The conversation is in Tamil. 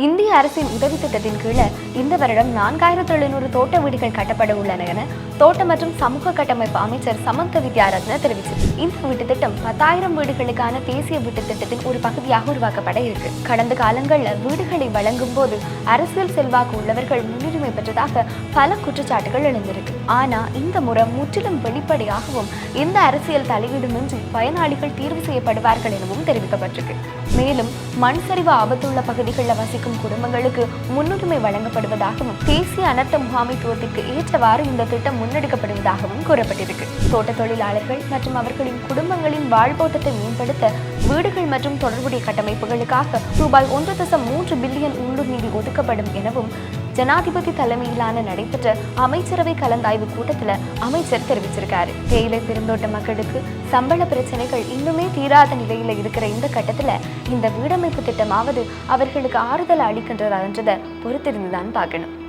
இந்திய அரசின் உதவி திட்டத்தின் கீழே இந்த வருடம் நான்காயிரத்து எழுநூறு தோட்ட வீடுகள் கட்டப்பட உள்ளன என தோட்ட மற்றும் சமூக கட்டமைப்பு அமைச்சர் சமந்த வித்யாரத்ன தெரிவித்தார் இந்த வீட்டு திட்டம் பத்தாயிரம் வீடுகளுக்கான தேசிய வீட்டு திட்டத்தின் ஒரு பகுதியாக உருவாக்கப்பட இருக்கு. கடந்த காலங்களில் வீடுகளை வழங்கும் போது அரசியல் செல்வாக்கு உள்ளவர்கள் முன்னுரிமை பெற்றதாக பல குற்றச்சாட்டுகள் எழுந்திருக்கு. ஆனா இந்த முறை முற்றிலும் வெளிப்படையாகவும் எந்த அரசியல் தலையீடுமின்றி பயனாளிகள் தீர்வு செய்யப்படுவார்கள் எனவும் தெரிவிக்கப்பட்டிருக்கு. மேலும் மண் சரிவு ஆபத்துள்ள பகுதிகளில் வசிக்கும் குடும்பங்களுக்கு முன்னுரிமை வழங்கப்படுவதாகவும் தேசிய அனர்த்த முகாமைத்துவத்திற்கு ஏற்றவாறு இந்த திட்டம் முன்னெடுக்கப்படுவதாகவும் கூறப்பட்டிருக்கு. தோட்ட தொழிலாளர்கள் மற்றும் அவர்களின் குடும்பங்களின் வாழ்வோட்டத்தை மேம்படுத்த வீடுகள் மற்றும் தொடர்புடைய கட்டமைப்புகளுக்காக ரூபாய் ஒன்று தசம் மூன்று பில்லியன் உள்ளூர் நிதி ஒதுக்கப்படும் எனவும் ஜனாதிபதி தலைமையிலான நடைபெற்ற அமைச்சரவை கலந்தாய்வு கூட்டத்தில் அமைச்சர் தெரிவிச்சிருக்காரு. தேயிலை பெருந்தோட்ட மக்களுக்கு சம்பள பிரச்சனைகள் இன்னுமே தீராத நிலையில இருக்கிற இந்த கட்டத்தில் இந்த வீடமைப்பு திட்டமாவது அவர்களுக்கு ஆறுதல் அளிக்கின்றதா என்றதை பொறுத்திருந்துதான் பார்க்கணும்.